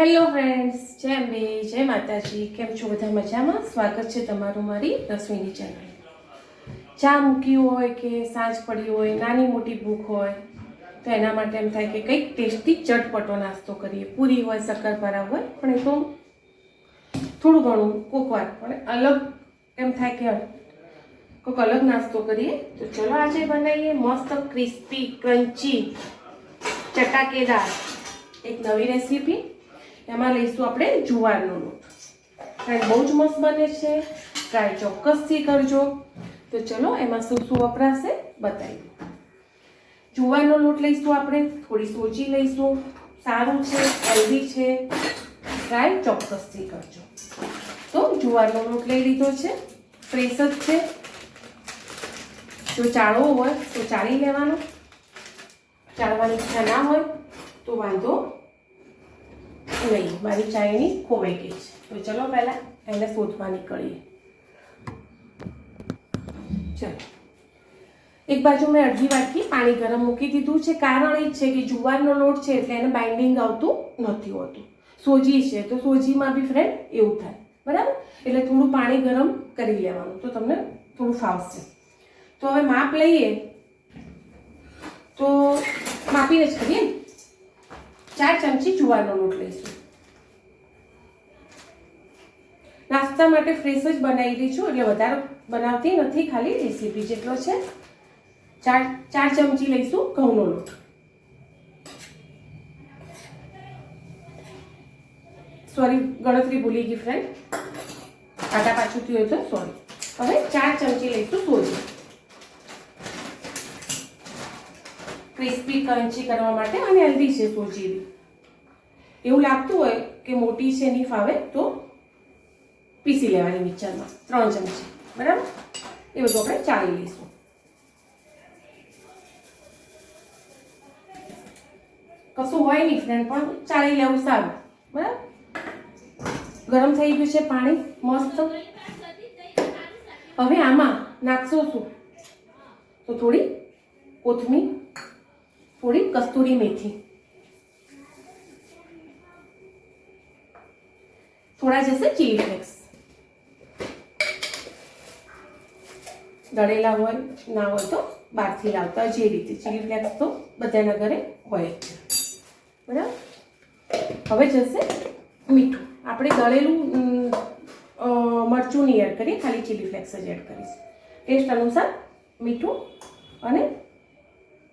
Hello friends જય અંબે જય માતાજી. કેમ છો બધા મજામાં? સ્વાગત છે તમારું મારી રસોઈની ચેનલ ચા મૂકી હોય કે સાંજ પડી હોય, નાની મોટી ભૂખ હોય, તો એના માટે એમ થાય કે કંઈક ટેસ્ટી ચટપટો નાસ્તો કરીએ. પૂરી હોય શક્કરપારા હોય, પણ એ તો થોડું ઘણું કોકવાર પણ અલગ એમ થાય કે કોઈક અલગ નાસ્તો કરીએ. તો ચલો આજે બનાવીએ મસ્ત ક્રિસ્પી ક્રન્ચી ચટાકેદાર. એક નવી રેસીપી એમાં લઈશું આપણે જુવારનો લોટ. કાંઈ બહુ જ મસ્ત બને છે ટ્રાય ચોક્કસથી કરજો. તો ચલો, એમાં શું શું વપરાશે બતાવી જુવારનો લોટ લઈશું આપણે, થોડી સોજી લઈશું, સારું છે, હેલ્ધી છે ટ્રાય ચોક્કસથી કરજો. તો જુવારનો લોટ લઈ લીધો છે, ફ્રેશ જ છે. જો ચાળવો હોય તો ચાળી લેવાનો. ચાળવાની ઈચ્છા ના હોય તો વાંધો નહીં, મારી ચાયની ખોવાઈ ગઈ છે. તો ચલો પહેલાં એને શોધવા નીકળીએ. ચલો. એક બાજુ મેં અડધી વાટકી પાણી ગરમ મૂકી દીધું છે. કારણ એ છે કે જુવારનો લોટ છે એટલે એને બાઇન્ડિંગ આવતું નથી હોતું. સોજી છે, તો સોજીમાં બી ફ્રેન્ડ એવું થાય. બરાબર? એટલે થોડું પાણી ગરમ કરી લેવાનું. તો તમને થોડું ફાવશે. તો હવે માપ લઈએ. તો માપીને જ કરીએ. ચાર ચમચી જુવારનો લોટ લઈશું. નાસ્તા માટે ફ્રેશ જ બનાવેલી છું, એટલે વધારે બનાવતી નથી, ખાલી રેસીપી જેટલો છે. ચાર ચાર ચમચી લઈશું ઘઉંનો લોટ. સોરી ગણતરી ભૂલી ગઈ ફ્રેન્ડ આટા પાછું થયું તો સોરી હવે ચાર ચમચી લઈશું સોજી ક્રિસ્પી ક્રન્ચી કરવા માટે અને હેલ્ધી છે સોજી એવું લાગતું હોય કે મોટી છે, નહીં ફાવે, તો પીસી લેવાની મિક્સરમાં. ત્રણ ચમચી. બરાબર? એ બધું આપણે ચાળી લઈશું. કશું હોય નહીં ફ્રેન્ડ પણ ચાળી લેવું સારું. બરાબર? ગરમ થઈ ગયું છે પાણી, મસ્ત. હવે આમાં નાખશો શું? તો થોડી કોથમીર થોડી કસ્તુરી મેથી. થોડા જશે ચીલી ફ્લેક્સ. દળેલા હોય, ના હોય તો બહારથી લાવતા જે રીતે ચીલી ફ્લેક્સ તો બધાના ઘરે હોય બરાબર? હવે જશે મીઠું. આપણે દળેલું મરચું નહીં એડ કરીએ, ખાલી ચીલી ફ્લેક્સ જ એડ કરીશ. ટેસ્ટ અનુસાર મીઠું અને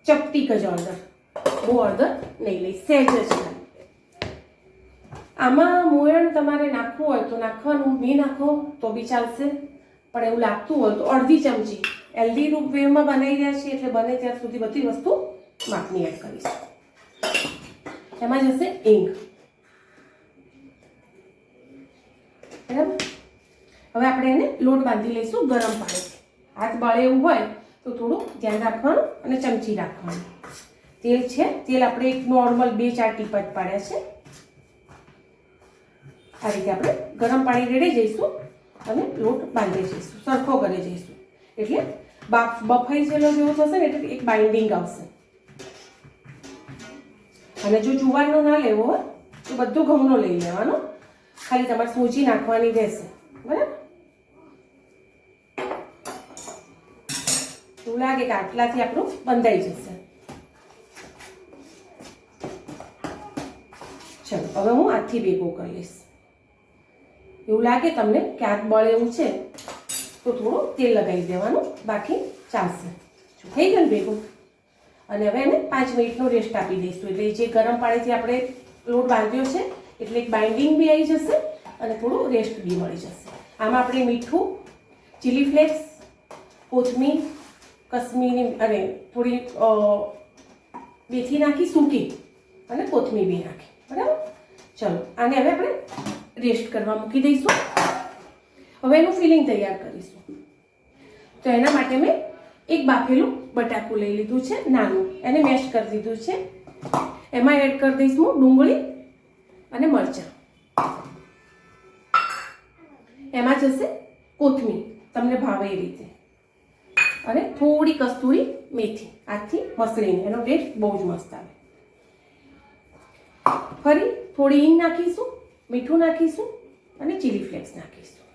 ચપટીક જ હળદર બહુ હળદર નહીં લઈ, સહેજ જ આમાં મોયણ તમારે નાખવું હોય તો નાખવાનું નહીં નાખો તો બી ચાલશે. પણ એવું લાગતું હોય તો અડધી ચમચી. હેલ્ધી રૂપ વેવમાં બનાવી રહ્યા છીએ એટલે બને ત્યાં સુધી બધી વસ્તુ માપની એડ કરીશ. એમાં જશે ઇંગ બરાબર? હવે આપણે એને લોટ બાંધી લઈશું ગરમ પાણી. હાથ બળે એવું હોય તો થોડું ધ્યાન રાખવાનું અને ચમચી રાખવાની. તેલ છે, તેલ આપણે એક નોર્મલ બે ચાર ટીપા જ પાડ્યા છે. આ રીતે આપણે ગરમ પાણી રેડી જઈશું અને લોટ બાંધી જઈશું, સરખો કરી જઈશું. એટલે બાફ, બફાઈ જેલો જેવો થશે ને, એટલે એક બાઇન્ડિંગ આવશે. અને જો જુવારનો ના લેવો હોય, તો બધું ઘઉંનો લઈ લેવાનો. ખાલી તમારે સોજી નાખવાની રહેશે. બરાબર? એવું લાગે કે આટલાથી આપણું બંધાઈ જશે. ચલો, હવે હું હાથથી ભેગું કરી લઈશ. એવું લાગે તમને કે હાથ બળે એવું છે, તો થોડું તેલ લગાવી દેવાનું બાકી ચાલશે. થઈ ગયું ભેગું? અને હવે એને પાંચ મિનિટનો રેસ્ટ આપી દઈશું. એટલે જે ગરમ પાણીથી આપણે લોટ બાંધ્યો છે, એટલે બાઇન્ડિંગ બી આવી જશે અને થોડું રેસ્ટ બી મળી જશે. આમાં આપણે મીઠું ચીલી ફ્લેક્સ કોથમીર કશ્મીરી અને થોડી મેથી નાખી, સૂકી અને કોથમીર બી નાખી. બરાબર? ચલો, આને હવે આપણે રેસ્ટ કરવા મૂકી દઈશું. હવે એનું ફિલિંગ તૈયાર કરીશું. તો એના માટે મેં એક બાફેલું બટાકું લઈ લીધું છે, નાનું. એને મેશ કરી દીધું છે. એમાં એડ કરી દઈશ હું ડુંગળી અને મરચાં. એમાં જશે કોથમીર. તમને ભાવે એ રીતે. અને થોડી કસ્તુરી મેથી. આથી મસળીને. એનો ટેસ્ટ બહુ જ મસ્ત આવે. ફરી થોડી હિંગ નાખીશું, મીઠું નાખીશું અને ચીલી ફ્લેક્સ નાખીશું.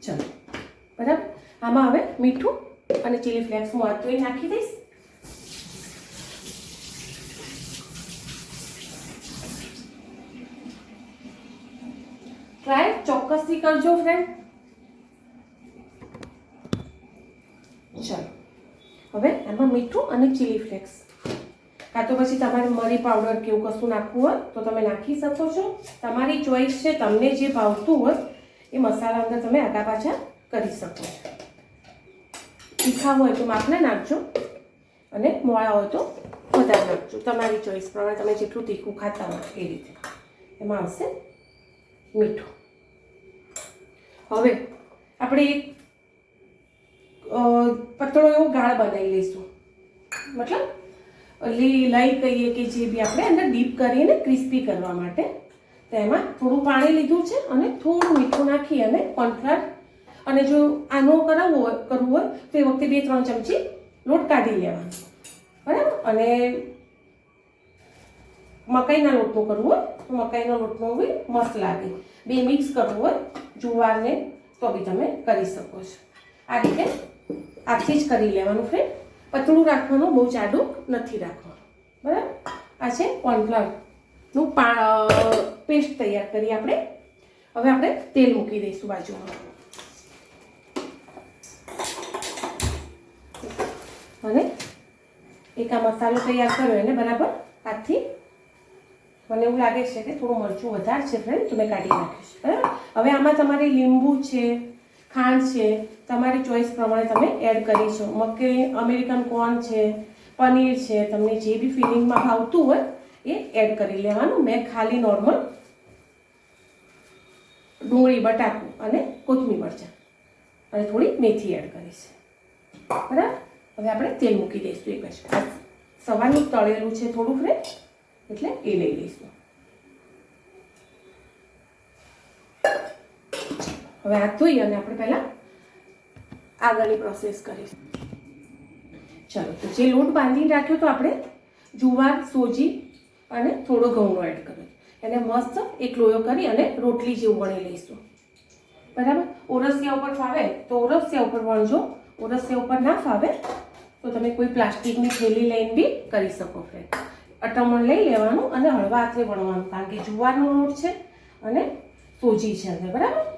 ચલો. બરાબર? આમાં હવે મીઠું અને ચીલી ફ્લેક્સ હું આટલું નાખી દઈશ. ટ્રાય ચોક્કસથી કરજો ફ્રેન્ડ ચલો હવે એમાં મીઠું અને ચીલી ફ્લેક્સ કાં તો પછી તમારે મરી પાવડર કે એવું કશું નાખવું હોય, તો તમે નાખી શકો છો. તમારી ચોઈસ છે, તમને જે ભાવતું હોય, એ મસાલા અંદર તમે આગા પાછા કરી શકો તીખા હોય તો માપને નાખજો અને મોળા હોય તો વધારે નાખજો. તમારી ચોઈસ પ્રમાણે તમે જેટલું તીખું ખાતા હોય એ રીતે. એમાં આવશે મીઠું. હવે આપણે એક પતળો એવો ગાળ બનાવી લઈશું. મતલબ લી લઈ કહીએ કે જે બી આપણે અંદર ડીપ કરીને ક્રિસ્પી કરવા માટે. તેમાં થોડું પાણી લીધું છે અને થોડું મીઠું નાખી અને કોર્નફ્લાવર અને જો આનો કરાવવો કરવું હોય, તો એ વખતે બે ત્રણ ચમચી લોટ કાઢી લેવાનો. બરાબર? અને મકાઈના લોટનું કરવું હોય, તો મકાઈના લોટનો બી મસ્ત લાગે. બે મિક્સ કરવું હોય, જુવારને તો બી તમે કરી શકો છો. આ રીતે આથી જ કરી લેવાનું ફ્રેન્ડ પતળું રાખવાનું બહુ જાડું નથી રાખવાનું. બરાબર? આ છે કોર્નફ્લાવરનું પા પેસ્ટ તૈયાર કરી આપણે. હવે આપણે તેલ મૂકી દઈશું બાજુમાં. અને એક આ મસાલો તૈયાર કર્યો એને બરાબર હાથથી મને એવું લાગે છે કે થોડું મરચું વધારે છે ફ્રેન્ડ તો મેં કાઢી નાખ્યું બરાબર? હવે આમાં તમારે લીંબુ છે ખાંડ છે, તમારી ચોઈસ પ્રમાણે તમે એડ કરી છો મકે અમેરિકન કોર્ન છે, પનીર છે, તમને જે બી ફિલિંગમાં ભાવતું હોય એ એડ કરી લેવાનું. મેં ખાલી નોર્મલ ડુંગળી, બટાકું અને કોથમીર મરચાં. અને થોડી મેથી એડ કરીશ. બરાબર? હવે આપણે તેલ મૂકી દઈશું એક જ. સવારનું તળેલું છે થોડું ફ્રેશ એટલે એ લઈ લઈશું. હવે હાથ ધોઈ અને આપણે પહેલાં આગળની પ્રોસેસ કરીશું. ચાલો, તો જે લોટ બાંધીને રાખ્યો તો આપણે જુવાર, સોજી અને થોડો ઘઉંનો એડ કર્યો. એને મસ્ત એક લોયો કરી અને રોટલી જેવું વણી લઈશું. બરાબર? ઓરસિયા ઉપર ફાવે તો ઓરસિયા ઉપર વણજો. ઓરસિયા ઉપર ના ફાવે તો તમે કોઈ પ્લાસ્ટિકની થેલી લઈને બી કરી શકો ફ્રેન્ડ અટમણ લઈ લેવાનું અને હળવા હાથે વણવાનું, કારણ કે જુવારનો લોટ છે અને સોજી છે બરાબર?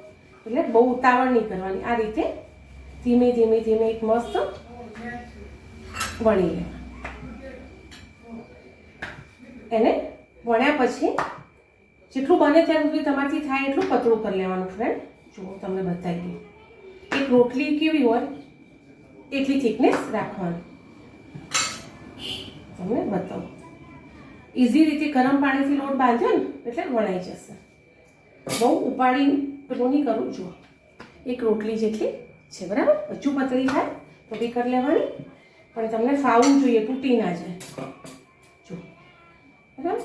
એટલે બહુ ઉતાવળ નહીં કરવાની. આ રીતે ધીમે ધીમે ધીમે એક મસ્ત વણી લેવા એને વણ્યા પછી જેટલું બને ત્યાં સુધી તમારથી થાય એટલું પતળું કરી લેવાનું ફ્રેન્ડ જો તમને બતાવી દઉં. એક રોટલી કેવી હોય એટલી થિકનેસ રાખવાની. તમને બતાવું. ઇઝી રીતે ગરમ પાણીથી લોટ બાંધ્યો ને, એટલે વણાઈ જશે. બહુ ઉપાડી નહીં કરું જુઓ એક રોટલી જેટલી છે, બરાબર? હજુ પતળી થાય, તો બી કરી લેવાની. પણ તમને ફાવવું જોઈએ, તૂટી ના જાય. જો, બરાબર?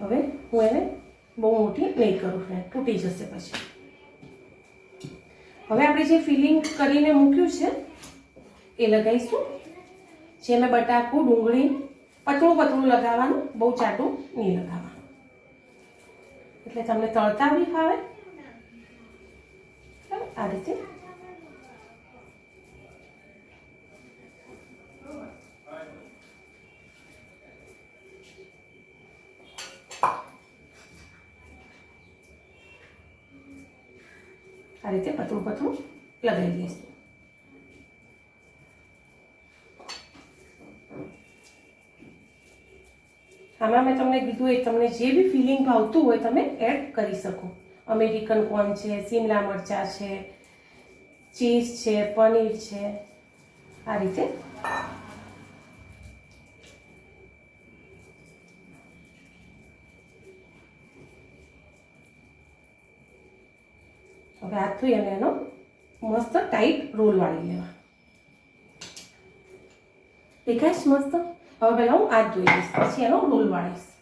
હવે હું એને બહુ મોટી નહીં કરું ફ્રેન્ડ તૂટી જશે પછી. હવે આપણે જે ફિલિંગ કરીને મૂક્યું છે, એ લગાવીશું. જે મેં બટાકું, ડુંગળી, પતળું પતળું લગાવવાનું, બહુ ચાટું નહીં લગાવવાનું. એટલે તમને તળતા બી ફાવે? આ રીતે. આ રીતે પતળું પતળું લગાવી દઈશું. આમાં મેં તમને કીધું એ તમને જે બી ફિલિંગ ભાવતું હોય તમે એડ કરી શકો. અમેરિકન કોર્ન છે, સીમલા મરચાં છે, ચીઝ છે, પનીર છે. આ રીતે. હવે આથી અને એનો મસ્ત ટાઈટ રોલ વાળી લેવા. દેખાય મસ્ત? હવે પહેલાં હું હાથ જોઈ લઈશ, પછી એનો રોલ વાળીશ.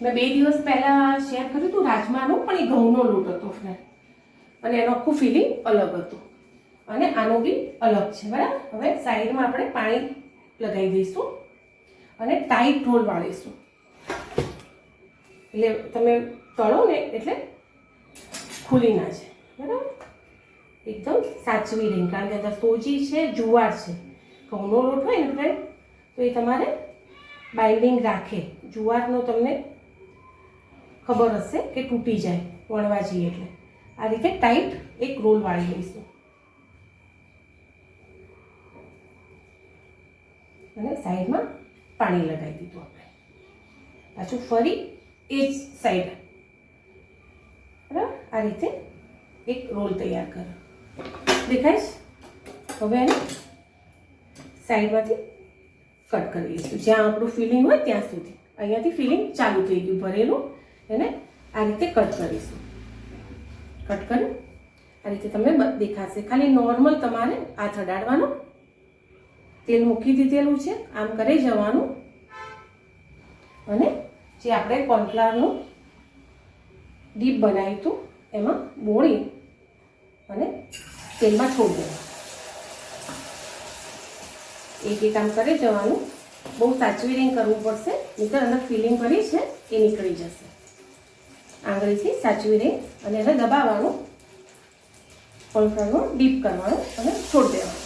મેં બે દિવસ પહેલાં શેર કર્યું હતું રાજમાનો, પણ એ ઘઉંનો લોટ હતો ફ્રેન્ડ અને એનું આખું ફિલિંગ અલગ હતું. અને આનો બી અલગ છે, બરાબર? હવે સાઈડમાં આપણે પાણી લગાવી દઈશું અને ટાઈટ રોલ વાળીશું. એટલે તમે તળો ને એટલે ખુલી ના છે બરાબર? એકદમ સાચવી રહી. કારણ કે અંદર સોજી છે, જુવાર છે. ઘઉંનો લોટ હોય ને ફ્રેન્ડ તો એ તમારે બાઇન્ડિંગ રાખે. જુવારનો તમને ખબર હશે કે તૂટી જાય, વણવા જઈએ એટલે. આ રીતે ટાઈટ એક રોલ વાળી લઈશું. અને સાઈડમાં પાણી લગાવી દીધું આપણે. પાછું ફરી એ જ સાઈડ. બરાબર? આ રીતે એક રોલ તૈયાર કરો. દેખાય છે? હવે એને સાઈડમાંથી કટ કરી લઈશું. જ્યાં આપણું ફિલિંગ હોય ત્યાં સુધી. અહીંયાથી ફિલિંગ ચાલુ થઈ ગયું ભરેલું. એને આ રીતે કટ કરીશું. કટ કર્યું? આ રીતે તમને દેખાશે. ખાલી નોર્મલ તમારે હાથ અડાડવાનો. તેલ મૂકી દીધેલું છે. આમ કરી જવાનું. અને જે આપણે કોર્નફ્લાવરનું ડીપ બનાવ્યું હતું, એમાં બોળી અને તેલમાં છોડી દેવાનું. એક એક આમ કરી જવાનું. બહુ સાચવી રહીને કરવું પડશે. નહીંતર અંદર ફિલિંગ ભરી છે, એ નીકળી જશે. આંગળીથી સાચવીને અને એને દબાવવાનું કોર્નફ્લાવરનું ડીપ કરવાનું અને છોડી દેવાનું.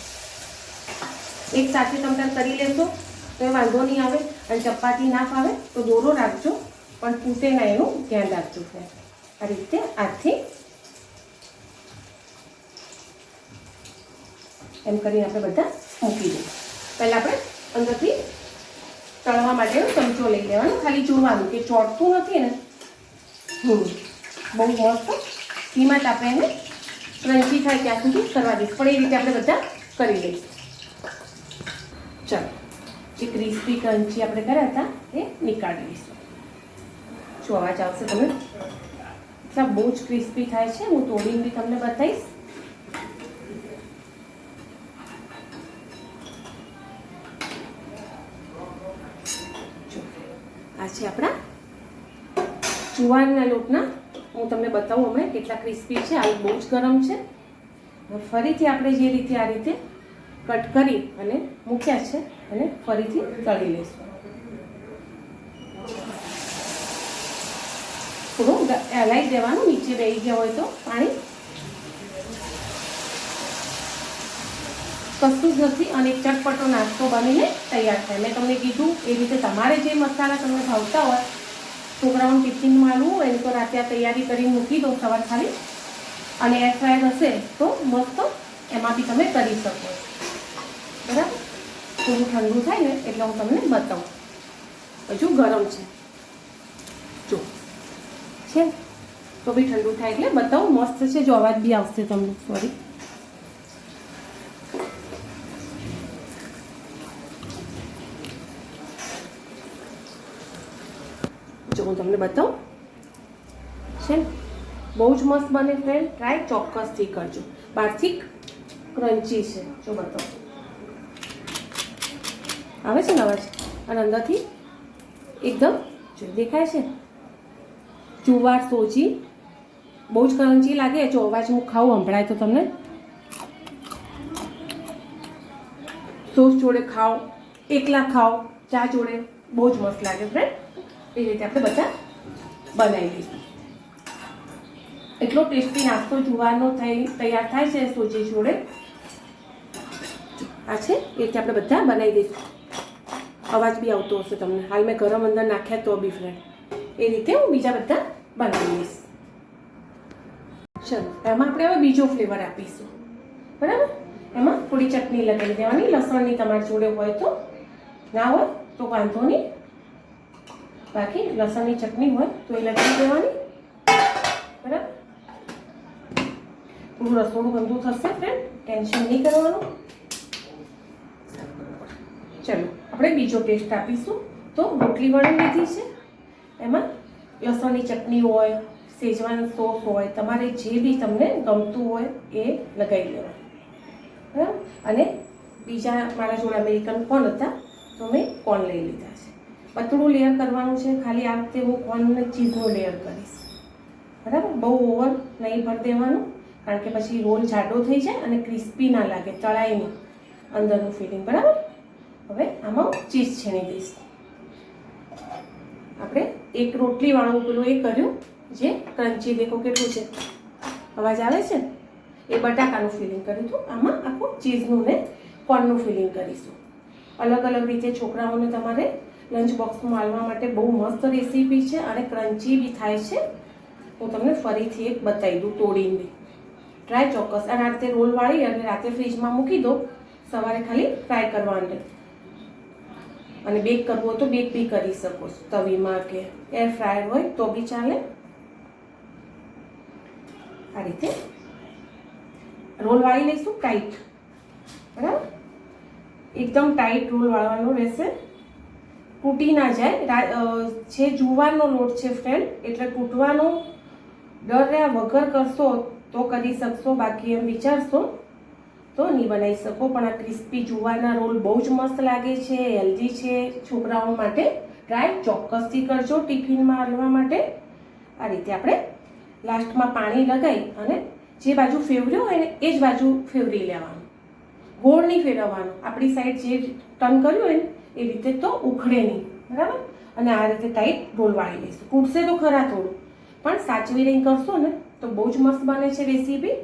એક સાથે તમે કરી લેશો, તો એ વાંધો નહીં આવે. અને ચપાતી ના ફાવે તો દોરો રાખજો, પણ તૂટે ના એનું ધ્યાન રાખજો. આ રીતે હાથથી એમ કરીને આપણે બધા મૂકી દઈએ. પહેલાં આપણે અંદરથી તળવા માટેનો ચમચો લઈ લેવાનો. ખાલી જોવાનું કે ચોટતું નથી ને બહુ મસ્ત. ધીમા તાપે એને ક્રંચી થાય ત્યાં સુધી કરવા દઈશ. પણ એ રીતે આપણે બધા કરી લઈશું. ચાલો. જે ક્રિસ્પી ક્રંચી આપણે કર્યા હતા, એ નીકાળી લઈશું. શું અવાજ આવશે તમે એટલા બહુ જ ક્રિસ્પી થાય છે. હું તોડીને બી તમને બતાવીશ જો, આ છે આપણા જુવારના લોટના. હું તમને બતાવું અમે કેટલા ક્રિસ્પી છે. આ બહુ જ ગરમ છે. ફરીથી આપણે જે રીતે આ રીતે કટ કરી અને મૂક્યા છે અને ફરીથી તળી લઈશું. થોડું હલાઈ દેવાનું. નીચે રહી ગયા હોય તો પાણી. કશું જ નથી અને એક ચટપટો નાસ્તો બનીને તૈયાર થાય. મેં તમને કીધું એ રીતે તમારે જે મસાલા તમને ભાવતા હોય છોકરાઓને ટિફિનમાં આલવું હોય તો રાતે તૈયારી કરીને મૂકી દો સવાર ખાલી. અને એર ફ્રાયર હશે તો મસ્ત એમાં બી તમે કરી શકો. બરાબર? થોડું ઠંડુ થાય ને એટલે હું તમને બતાવું. હજુ ગરમ છે. જો. છે? તો બી ઠંડુ થાય એટલે બતાવું. મસ્ત છે. જો અવાજ બી આવશે તમને. સોરી જો હું તમને બતાવું. છે ને? બહુ જ મસ્ત બને ફ્રેન્ડ ટ્રાય ચોક્કસથી કરજો. બહારથી ક્રન્ચી છે. જો બતાવો. આવે છે ને અવાજ? અને અંદરથી એકદમ જો દેખાય છે જુવાર સોજી. બહુ જ ક્રન્ચી લાગે. જો અવાજ હું ખાઉં, સંભળાય તો તમને. સોસ જોડે ખાઓ, એકલા ખાઓ, ચા જોડે બહુ જ મસ્ત લાગે ફ્રેન્ડ એ રીતે આપણે બધા બનાવી દઈશું. એટલો ટેસ્ટી નાસ્તો જુવારનો થઈ, તૈયાર થાય છે સોજી જોડે આ છે, એ રીતે આપણે બધા બનાવી દઈશું. અવાજ બી આવતો હશે તમને. હાલ મેં ગરમ અંદર નાખ્યા તો બી ફ્રેન્ડ એ રીતે હું બીજા બધા બનાવી દઈશ. ચલો, એમાં આપણે હવે બીજો ફ્લેવર આપીશું. બરાબર? એમાં થોડી ચટણી લગાવી દેવાની. લસણની તમારી જોડે હોય તો, ના હોય તો વાંધો નહીં. બાકી લસણની ચટણી હોય તો એ લગાવી દેવાની. બરાબર? થોડું રસોડું ગંદુ થશે ફ્રેન્ડ ટેન્શન નહીં કરવાનું. ચલો, આપણે બીજો ટેસ્ટ આપીશું. તો રોટલી વણી લીધી છે. એમાં લસણની ચટણી હોય સેજવાન સોસ હોય, તમારે જે બી તમને ગમતું હોય એ લગાવી લેવાનું. બરાબર? અને બીજા મારા જોડે અમેરિકન કોણ હતા, તો મેં કોણ લઈ લીધા. પતળું લેયર કરવાનું છે. ખાલી આ વખતે હું કોર્ન અને ચીઝનું લેયર કરીશ. બરાબર? બહુ ઓવર નહીં ભરી દેવાનું, કારણ કે પછી રોલ જાડો થઈ જાય અને ક્રિસ્પી ના લાગે તળાય અંદરનું ફિલિંગ બરાબર? હવે આમાં ચીઝ છીણી દઈશ. આપણે એક રોટલીવાળું પેલું એ કર્યું, જે ક્રન્ચી દેખો કેટલું છે. અવાજ આવે છે? એ બટાકાનું ફિલિંગ કર્યું હતું. આમાં આખું ચીઝનું ને કોર્નનું ફિલિંગ કરીશું. અલગ અલગ રીતે છોકરાઓને તમારે લંચ બોક્સમાં આલવા માટે બહુ મસ્ત રેસીપી છે અને ક્રન્ચી બી થાય છે. હું તમને ફરીથી એક બતાવી દઉં તોડીને. ટ્રાય ચોક્કસ. અને આ રીતે રોલ વાળી અને રાતે ફ્રીજમાં મૂકી દો. સવારે ખાલી ફ્રાય કરવાને. અને બેક કરવું હોય તો બેક બી કરી શકો તવીમાં કે એર ફ્રાયર હોય તો બી ચાલે. આ રીતે રોલ વાળી લઈશું ટાઈટ બરાબર? એકદમ ટાઈટ રોલ વાળવાનો રહેશે. તૂટી ના જાય. જે જુવારનો લોટ છે ફ્રેન્ડ એટલે તૂટવાનો ડર રહ્યા વગર કરશો તો કરી શકશો, બાકી એમ વિચારશો તો નહીં બનાવી શકો. પણ આ ક્રિસ્પી જુવારના રોલ બહુ જ મસ્ત લાગે છે હેલ્ધી છે. છોકરાઓ માટે ટ્રાય ચોક્કસથી કરજો ટિફિનમાં હલવા માટે. આ રીતે આપણે લાસ્ટમાં પાણી લગાવી અને જે બાજુ ફેવર્યો હોય ને, એ જ બાજુ ફેવરી લેવાનું. ગોળ નહીં ફેરવવાનું. આપણી સાઈડ જે ટર્ન કર્યું હોય ને એ રીતે તો ઉખડે નહીં બરાબર? અને આ રીતે ટાઈટ રોલ વાળી લઈશું તૂટશે તો ખરા થોડું. પણ સાચવી રહીને કરશો ને, તો બહુ જ મસ્ત બને છે રેસીપી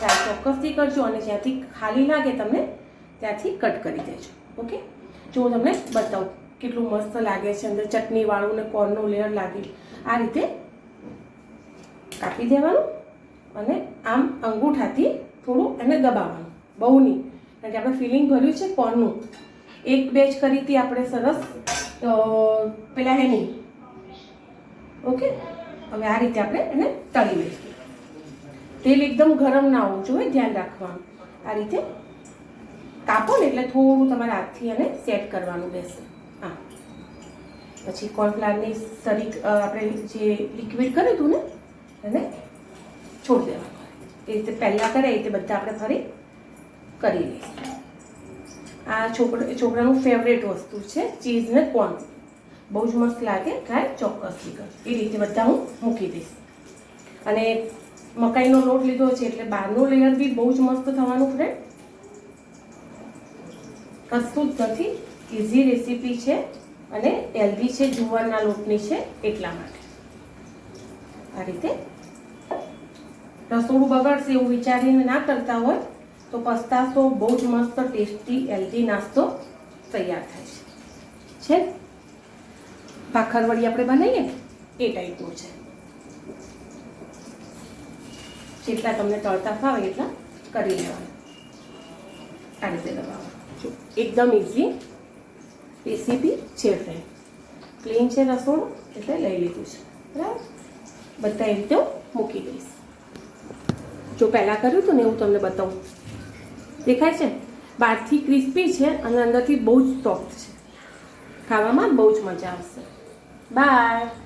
ત્યાં ચોક્કસથી કરજો અને જ્યાંથી ખાલી લાગે તમને, ત્યાંથી કટ કરી દેજો. ઓકે જો હું તમને બતાવું કેટલું મસ્ત લાગે છે અંદર ચટણીવાળું ને કોર્નનું લેયર લાગે. આ રીતે કાપી દેવાનું અને આમ અંગૂઠાથી થોડું એને દબાવવાનું. બહુ નહીં. કારણ કે આપણે ફિલિંગ ભર્યું છે કોર્નનું એક બેચ કરી હતી આપણે સરસ. પેલા હેની ઓકે? હવે આ રીતે આપણે એને તળી લઈશું. તેલ એકદમ ગરમ ના હોવું જોઈએ, ધ્યાન રાખવાનું. આ રીતે કાપો ને એટલે થોડું તમારે હાથથી એને સેટ કરવાનું બેસે. હા. પછી કોર્નફ્લાવરની સરી આપણે જે લિક્વિડ કર્યું હતું ને, એને છોડી દેવાનું. એ રીતે પહેલાં કરે, એ રીતે બધા આપણે ફરી કરી લઈશું. આ છોકરા છોકરાનું ફેવરેટ વસ્તુ છે ચીઝ ને કોર્ન બહુ જ મસ્ત લાગે ટ્રાય ચોક્કસથી કર એ રીતે બધા હું મૂકી દઈશ. અને મકાઈનો લોટ લીધો છે એટલે બહારનું લેયર બી બહુ જ મસ્ત થવાનું ફ્રેન્ડ કશું જ નથી ઇઝી રેસીપી છે અને હેલ્ધી છે જુવારના લોટની છે એટલા માટે. આ રીતે રસોડું બગાડશે એવું વિચારીને ના કરતા હોય તો પસ્તાશો બહુ જ મસ્ત ટેસ્ટી હેલ્ધી નાસ્તો તૈયાર થાય છે. છે? ભાખરવડી આપણે બનાવીએ? એ ટાઈપનું છે. જેટલા તમને તળતા ફાવે એટલા કરી લેવાના. આ રીતે દબાવવા એકદમ ઇઝી રેસીપી છે ફ્રેન્ડ ક્લીન છે રસોડું, એટલે લઈ લીધું છે. બરાબર? બધા એ રીતે મૂકી દઈશ. જો પહેલાં કર્યું હતું ને એવું તમને બતાવું. દેખાય છે? બહારથી ક્રિસ્પી છે અને અંદરથી બહુ જ સોફ્ટ છે. ખાવામાં બહુ જ મજા આવશે. બાય.